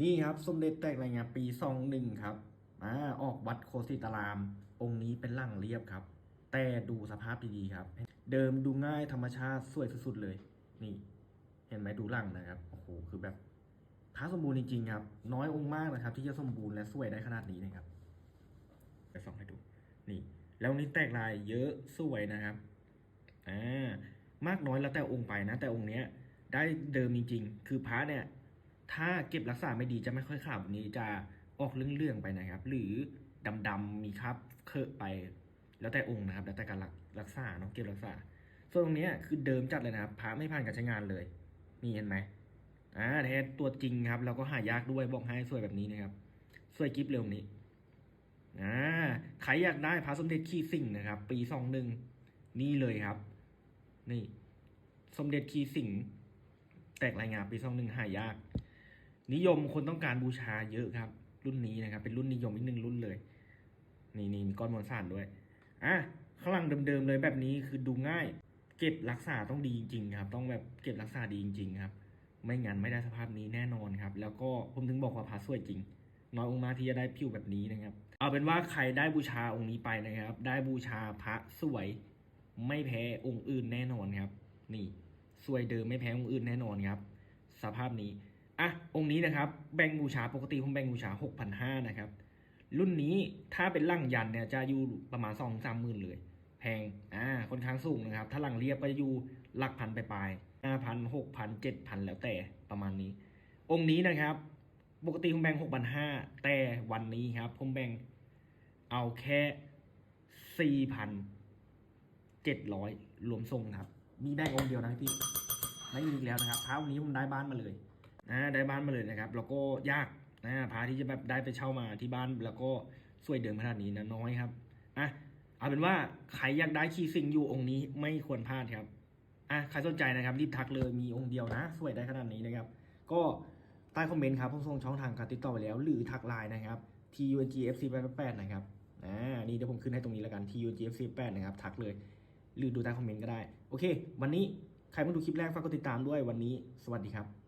นี่ครับสมเด็จแตกรายงานปีซองหนึ่งครับอ่าออกวัดโคสิตาราม องค์นี้เป็นล่างเรียบครับ แต่ดูสภาพดีๆครับ เดิมดูง่ายธรรมชาติสวยสุดๆเลย นี่ เห็นไหมดูล่างนะครับโอ้โหคือแบบพระสมบูรณ์จริงๆครับ น้อยองค์มากนะครับ ที่จะสมบูรณ์และสวยได้ขนาดนี้นะครับไปส่องให้ดูนี่ แล้วนี่แตกลายเยอะสวยนะครับอ่ามากน้อยแล้วแต่องค์ไปนะ แต่องค์เนี้ย ได้เดิมจริงๆ คือพระเนี่ย ถ้าเก็บรักษาไม่ดีจะไม่ค่อยขาวแบบนี้จะออกเรื่องๆไปนะครับ หรือดำๆมีคราบเคอะไป แล้วแต่องค์นะครับ แล้วแต่การรักษาเนาะเก็บรักษา ส่วนตรงนี้คือเดิมจัดเลยนะครับพระไม่ผ่านการใช้งานเลย นี่เห็นไหมอ่าแท้ตัวจริงครับ แล้วก็หายากด้วยบอกให้สวยแบบนี้นะครับ สวยกิฟเร็วนี้อ่าใครอยากได้พระสมเด็จขี้สิงนะครับ ปีสองหนึ่งนี่เลยครับ นี่ สมเด็จขี้สิงแตกรายงานปีสองหนึ่งหายาก นิยมคนต้องการบูชาเยอะครับ รุ่นนี้นะครับ เป็นรุ่นนิยมอีกหนึ่งรุ่นเลย นี่นี่มีก้อนมวลสารด้วยอะข้างหลังเดิมๆเลยแบบนี้คือดูง่าย เก็บรักษาต้องดีจริงๆครับ ต้องแบบเก็บรักษาดีจริงๆครับ ไม่งั้นไม่ได้สภาพนี้แน่นอนครับ แล้วก็ผมถึงบอกว่าพระสวยจริงน้อยองค์มากที่จะได้ผิวแบบนี้นะครับ เอาเป็นว่าใครได้บูชาองค์นี้ไปนะครับ ได้บูชาพระสวยไม่แพ้องค์อื่นแน่นอนครับ นี่สวยเดิมไม่แพ้องค์อื่นแน่นอนครับ สภาพนี้ อะองค์นี้นะครับแบ่งบูชาปกติผมแบ่งบูชา 6,500นะครับ รุ่นนี้ถ้าเป็นลั่งยันเนี่ยจะอยู่ประมาณสองสามหมื่นเลย แพงอ่าค่อนข้างสูงนะครับ ถ้าลังเรียบก็จะอยู่หลักพันไปปลายห้าพันหกพันเจ็ดพันแล้วแต่ประมาณนี้ องค์นี้นะครับ ปกติผมแบ่งหกพันห้าแต่วันนี้ครับ ผมแบ่งเอาแค่สี่พันเจ็ดร้อยรวมส่งครับ มีแบ่งองค์เดียวนะพี่ไม่มีอีกแล้วนะครับพระองค์นี้ผมได้บ้านมาเลย นะได้บ้านมาเลยนะครับ แล้วก็ยากนะพระที่จะแบบได้ไปเช่ามาที่บ้านแล้วก็สวยเดิมขนาดนี้นะน้อยครับอะเอาเป็นว่าใครอยากได้คีย์ซิงอยู่องค์นี้ไม่ควรพลาดครับอะใครสนใจนะครับ รีบทักเลยมีองค์เดียวนะ สวยได้ขนาดนี้นะครับ ก็ใต้คอมเมนต์ครับผมส่งช่องทางการติดต่อไปแล้ว หรือทักไลน์นะครับ tungfc 8นะครับอ่านี่เดี๋ยวผมขึ้นให้ตรงนี้แล้วกัน tungfc 8นะครับทักเลย หรือดูใต้คอมเมนต์ก็ได้ โอเค วันนี้ใครมาดูคลิปแรกฝากกดติดตามด้วยวันนี้ สวัสดีครับ